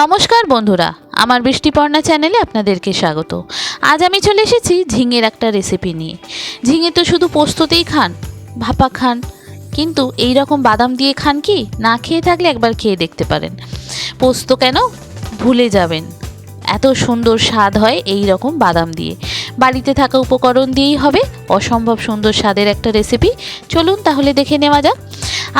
নমস্কার বন্ধুরা, আমার বৃষ্টিপর্ণা চ্যানেলে আপনাদেরকে স্বাগত। আজ আমি চলে এসেছি ঝিঙের একটা রেসিপি নিয়ে। ঝিঙে তো শুধু পোস্ততেই খান, ভাপা খান, কিন্তু এই রকম বাদাম দিয়ে খান কি? না খেয়ে থাকলে একবার খেয়ে দেখতে পারেন। পোস্ত কেন ভুলে যাবেন। এত সুন্দর স্বাদ হয় এই রকম বাদাম দিয়ে। বাড়িতে থাকা উপকরণ দিয়েই হবে। অসম্ভব সুন্দর স্বাদের একটা রেসিপি চলুন তাহলে দেখে নেওয়া যাক।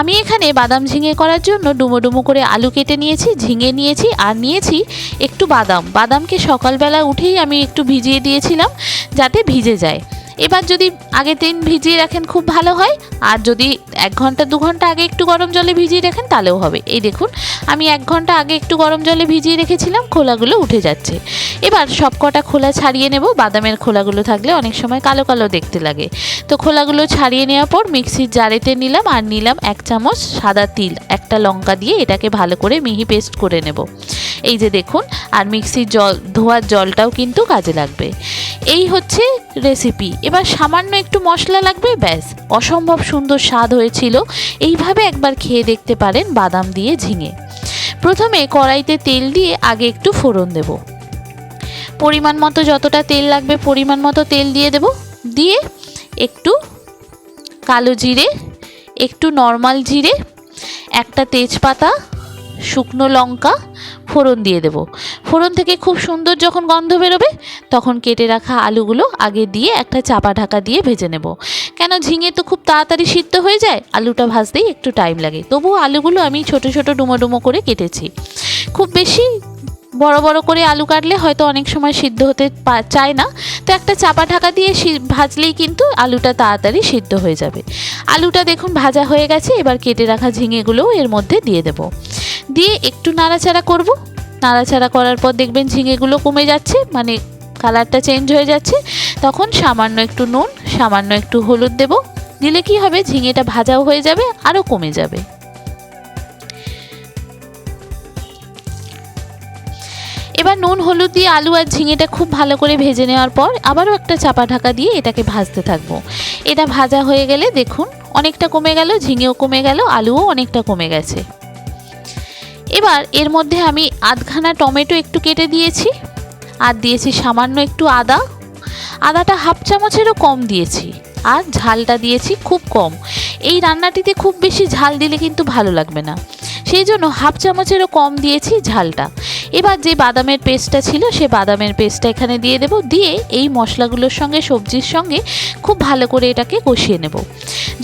আমি এখানে বাদাম ঝিঙে করার জন্য ডুমো ডুমো করে আলু কেটে নিয়েছি, ঝিঙে নিয়েছি আর নিয়েছি একটু বাদাম। বাদামকে সকালবেলা উঠেই আমি একটু ভিজিয়ে দিয়েছিলাম যাতে ভিজে যায়। এবার যদি আগের দিন ভিজিয়ে রাখেন খুব ভালো হয়, আর যদি এক ঘণ্টা, দু ঘণ্টা আগে একটু গরম জলে ভিজিয়ে রাখেন তাহলেও হবে। এই দেখুন, আমি এক ঘণ্টা আগে একটু গরম জলে ভিজিয়ে রেখেছিলাম, খোলাগুলো উঠে যাচ্ছে। এবার সব কটা খোলা ছাড়িয়ে নেব, বাদামের খোলাগুলো থাকলে অনেক সময় কালো কালো দেখতে লাগে। তো খোলাগুলো ছাড়িয়ে নেওয়ার পর মিক্সির জারেতে নিলাম, আর নিলাম এক চামচ সাদা তিল, একটা লঙ্কা দিয়ে এটাকে ভালো করে মিহি পেস্ট করে নেব। এই যে দেখুন, আর মিক্সির জল, ধোয়ার জলটাও কিন্তু কাজে লাগবে। এই হচ্ছে রেসিপি এবার সামান্য একটু মশলা লাগবে, ব্যাস। অসম্ভব সুন্দর স্বাদ হয়েছিল। এইভাবে একবার খেয়ে দেখতে পারেন বাদাম দিয়ে ঝিঙে। প্রথমে কড়াইতে তেল দিয়ে আগে একটু ফোড়ন দেব। পরিমাণ মতো যতটা তেল লাগবে, পরিমাণ মতো তেল দিয়ে দেব। দিয়ে একটু কালো জিরে, একটু নর্মাল জিরে, একটা তেজপাতা শুকনো লঙ্কা ফোড়ন দিয়ে দেব। ফোড়ন থেকে খুব সুন্দর যখন গন্ধ বেরোবে, তখন কেটে রাখা আলুগুলো আগে দিয়ে একটা চাপা ঢাকা দিয়ে ভেজে নেব। কেন ঝিঙে তো খুব তাড়াতাড়ি সিদ্ধ হয়ে যায়, আলুটা ভাজতেই একটু টাইম লাগে। তবুও আলুগুলো আমি ছোট ছোট ডুমো ডুমো করে কেটেছি। খুব বেশি বড় বড় করে আলু কাটলে হয়তো অনেক সময় সিদ্ধ হতে চায় না। তো একটা চাপা ঢাকা দিয়ে ভাজলেই কিন্তু আলুটা তাড়াতাড়ি সিদ্ধ হয়ে যাবে। আলুটা দেখুন ভাজা হয়ে গেছে, এবার কেটে রাখা ঝিঙেগুলোও এর মধ্যে দিয়ে দেব। দিয়ে একটু নাড়াচাড়া করব। নাড়াচাড়া করার পর দেখবেন ঝিঙেগুলো কমে যাচ্ছে মানে কালারটা চেঞ্জ হয়ে যাচ্ছে। তখন সামান্য একটু নুন, সামান্য একটু হলুদ দেব। দিলে কি হবে? ঝিঙেটা ভাজাও হয়ে যাবে, আরও কমে যাবে। এবার নুন, হলুদ দিয়ে আলু আর ঝিঙেটা খুব ভালো করে ভেজে নেওয়ার পর আবারও একটা চাপা ঢাকা দিয়ে এটাকে ভাজতে থাকব। এটা ভাজা হয়ে গেলে দেখুন, অনেকটা কমে গেল, ঝিঙেও কমে গেল, আলুও অনেকটা কমে গেছে। এবার এর মধ্যে আমি আধখানা টমেটো একটু কেটে দিয়েছি আর দিয়েছি সামান্য একটু আদা। আদাটা হাফ চামচেরও কম দিয়েছি আর ঝালটা দিয়েছি খুব কম। এই রান্নাটিতে খুব বেশি ঝাল দিলে কিন্তু ভালো লাগবে না। সেই জন্য হাফ চামচেরও কম দিয়েছি ঝালটা। এবার যে বাদামের পেস্টটা ছিল, সে বাদামের পেস্টটা এখানে দিয়ে দেব। দিয়ে এই মশলাগুলোর সঙ্গে, সবজির সঙ্গে খুব ভালো করে এটাকে কষিয়ে নেব।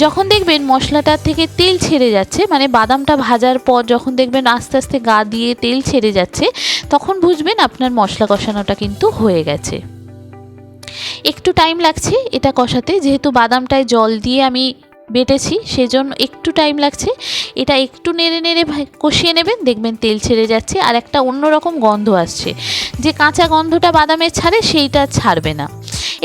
যখন দেখবেন মশলাটার থেকে তেল ছেড়ে যাচ্ছে মানে বাদামটা ভাজার পর যখন দেখবেন আস্তে আস্তে গা দিয়ে তেল ছেড়ে যাচ্ছে, তখন বুঝবেন আপনার মশলা কষানোটা কিন্তু হয়ে গেছে। একটু টাইম লাগছে এটা কষাতে, যেহেতু বাদামটায় জল দিয়ে আমি বেটেছি, সেজন্য একটু টাইম লাগছে। এটা একটু নেড়ে নেড়ে কষিয়ে নেবেন, দেখবেন তেল ছেড়ে যাচ্ছে আর একটা অন্যরকম গন্ধ আসছে। যে কাঁচা গন্ধটা বাদামের ছাড়ে, সেইটা ছাড়বে না।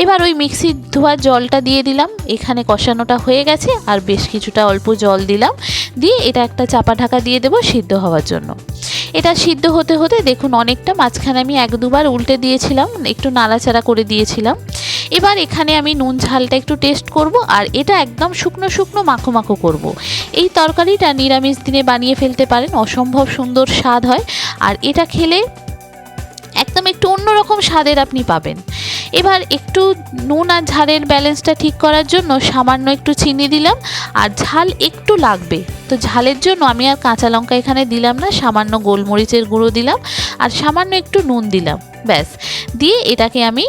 এবার ওই মিক্সির ধোয়ার জলটা দিয়ে দিলাম। এখানে কষানোটা হয়ে গেছে আর বেশ কিছুটা অল্প জল দিলাম। দিয়ে এটা একটা চাপা ঢাকা দিয়ে দেবো সিদ্ধ হওয়ার জন্য। এটা সিদ্ধ হতে হতে দেখুন, অনেকটা মাঝখানে আমি এক দুবার উল্টে দিয়েছিলাম, একটু নাড়াচাড়া করে দিয়েছিলাম। এবার এখানে আমি নুন ঝালটা একটু টেস্ট করব আর এটা একদম শুকনো শুকনো মাখো মাখো করব। এই তরকারিটা নিরামিষ দিনে বানিয়ে ফেলতে পারেন, অসম্ভব সুন্দর স্বাদ হয় আর এটা খেলে একদম একটু অন্যরকম স্বাদের আপনি পাবেন। এবার একটু নুন আর ঝালের ব্যালেন্সটা ঠিক করার জন্য সামান্য একটু চিনি দিলাম আর ঝাল একটু লাগবে। তো ঝালের জন্য আমি আর কাঁচা লঙ্কা এখানে দিলাম না, সামান্য গোলমরিচের গুঁড়ো দিলাম আর সামান্য একটু নুন দিলাম, ব্যাস। দিয়ে এটাকে আমি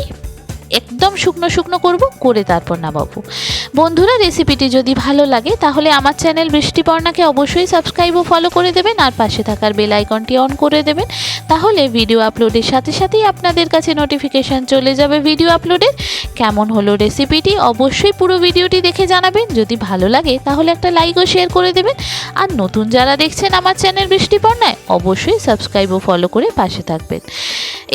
একদম শুকনো শুকনো করব, করে তারপর নামাবো। বন্ধুরা রেসিপিটি যদি ভালো লাগে, তাহলে আমার চ্যানেল বৃষ্টিপর্ণাকে অবশ্যই সাবস্ক্রাইব ও ফলো করে দেবেন, আর পাশে থাকার বেল আইকনটি অন করে দেবেন। তাহলে ভিডিও আপলোডের সাথে সাথেই আপনাদের কাছে নোটিফিকেশান চলে যাবে ভিডিও আপলোডের কেমন হলো রেসিপিটি অবশ্যই পুরো ভিডিওটি দেখে জানাবেন। যদি ভালো লাগে, তাহলে একটা লাইক ও শেয়ার করে দেবেন। আর নতুন যারা দেখছেন আমার চ্যানেল বৃষ্টিপর্ণায়, অবশ্যই সাবস্ক্রাইব ও ফলো করে পাশে থাকবেন।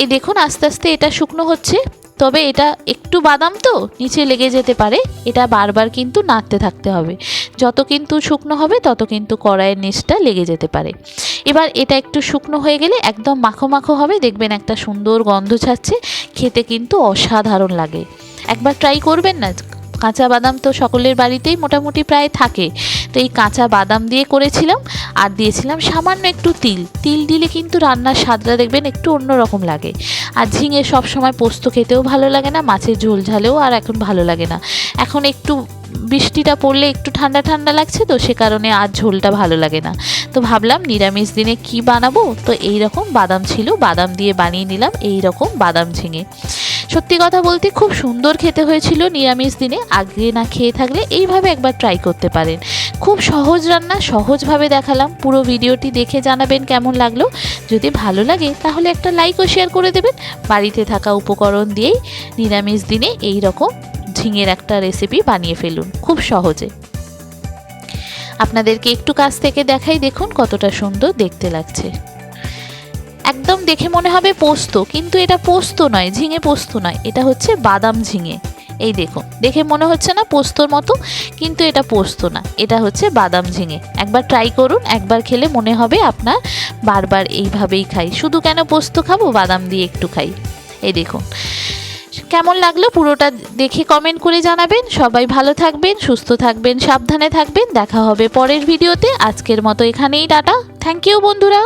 এই দেখুন, আস্তে আস্তে এটা শুকনো হচ্ছে। তবে এটা একটু বাদাম তো, নিচে লেগে যেতে পারে। এটা বারবার কিন্তু নাড়তে থাকতে হবে। যত কিন্তু শুকনো হবে, তত কিন্তু কড়াইয়ের নিচটা লেগে যেতে পারে। এবার এটা একটু শুকনো হয়ে গেলে একদম মাখো মাখো হবে। দেখবেন একটা সুন্দর গন্ধ ছাড়ছে। খেতে কিন্তু অসাধারণ লাগে। একবার ট্রাই করবেন না? কাঁচা বাদাম তো সকলের বাড়িতেই মোটামুটি প্রায় থাকে। তো এই কাঁচা বাদাম দিয়ে করেছিলাম, আর দিয়েছিলাম সামান্য একটু তিল। তিল দিলে কিন্তু রান্নার স্বাদটা দেখবেন একটু অন্যরকম লাগে। আর ঝিঙে সব সময় পোস্ত খেতেও ভালো লাগে না, মাছের ঝোল ঝালেও আর এখন ভালো লাগে না। এখন একটু বৃষ্টিটা পড়লে একটু ঠান্ডা ঠান্ডা লাগছে তো সে কারণে আর ঝোলটা ভালো লাগে না। তো ভাবলাম নিরামিষ দিনে কি বানাবো? তো এই রকম বাদাম ছিল, বাদাম দিয়ে বানিয়ে নিলাম এই রকম বাদাম ঝিঙে। সত্যি কথা বলতে খুব সুন্দর খেতে হয়েছিল নিরামিষ দিনে, আগে না খেয়ে থাকলে এইভাবে একবার ট্রাই করতে পারেন। খুব সহজ রান্না, সহজভাবে দেখালাম। পুরো ভিডিওটি দেখে জানাবেন কেমন লাগল। যদি ভালো লাগে, তাহলে একটা লাইক ও শেয়ার করে দেবেন। বাড়িতে থাকা উপকরণ দিয়েই নিরামিষ দিনে এই রকম ঝিঙের একটা রেসিপি বানিয়ে ফেলুন, খুব সহজে। আপনাদেরকে একটু কাছ থেকে দেখাই, দেখুন কতটা সুন্দর দেখতে লাগছে। একদম দেখে মনে হবে পোস্ত, কিন্তু এটা পোস্ত নয়, ঝিঙে পোস্ত নয়, এটা হচ্ছে বাদাম ঝিঙে। এই দেখুন, দেখে মনে হচ্ছে না পোস্তর মতো, কিন্তু এটা পোস্ত না, এটা হচ্ছে বাদাম ঝিঙে। একবার ট্রাই করুন, একবার খেলে মনে হবে আপনার বারবার এইভাবেই খাই। শুধু কেন পোস্ত খাব? বাদাম দিয়ে একটু খাই। এই দেখুন, কেমন লাগল পুরোটা দেখে কমেন্ট করে জানাবেন। সবাই ভালো থাকবেন, সুস্থ থাকবেন, সাবধানে থাকবেন। দেখা হবে পরের ভিডিওতে আজকের মতো এখানেই, টাটা। থ্যাংক ইউ বন্ধুরা।